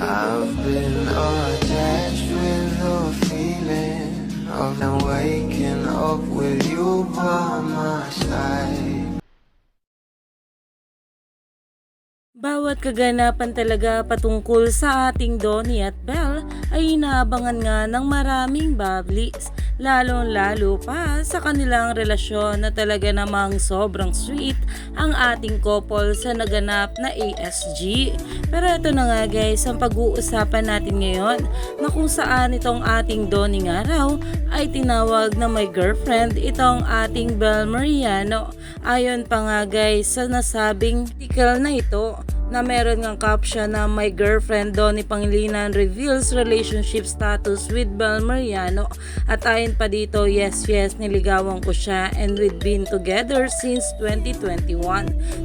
I've been attached with the feeling of now waking up with you by my side. Bawat kaganapan talaga patungkol sa ating Donnie at Belle ay inaabangan nga ng maraming bablis, lalong-lalo pa sa kanilang relasyon na talaga namang sobrang sweet ang ating couple sa naganap na ASG. Pero ito na nga guys, ang pag-uusapan natin ngayon na kung saan itong ating Donnie nga raw ay tinawag na my girlfriend itong ating Belle Mariano. Ayon pa nga guys sa nasabing article na ito, na meron ngang caption na my girlfriend Donnie Pangilinan reveals relationship status with Bel Mariano at ayon pa dito yes yes niligawan ko siya and we've been together since 2021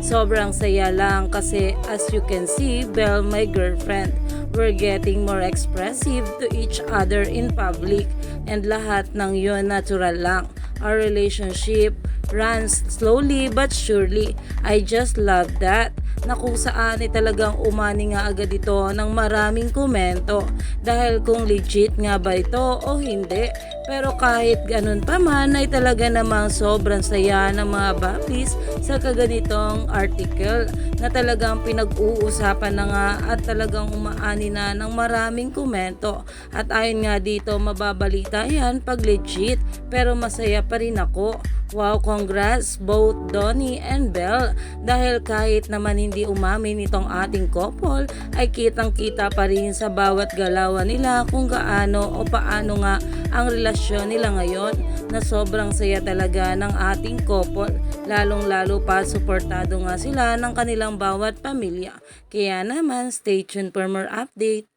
sobrang saya lang kasi as you can see Bel my girlfriend we're getting more expressive to each other in public and lahat ng yon natural lang. Our relationship runs slowly but surely. I just love that na kung saan ay talagang umani nga agad ito ng maraming komento dahil kung legit nga ba ito o hindi. Pero kahit ganun pa man ay talaga namang sobrang saya ng mga babis sa kaganitong article na talagang pinag-uusapan na nga at talagang umaani na ng maraming komento. At ayon nga dito mababalita yan pag legit pero masaya pa rin ako. Wow, congrats both Donnie and Belle. Dahil kahit naman hindi umamin itong ating couple ay kitang kita pa rin sa bawat galawan nila kung gaano o paano nga ang relasyon nila ngayon na sobrang saya talaga ng ating couple. Lalong lalo pa suportado nga sila ng kanilang bawat pamilya. Kaya naman stay tuned for more update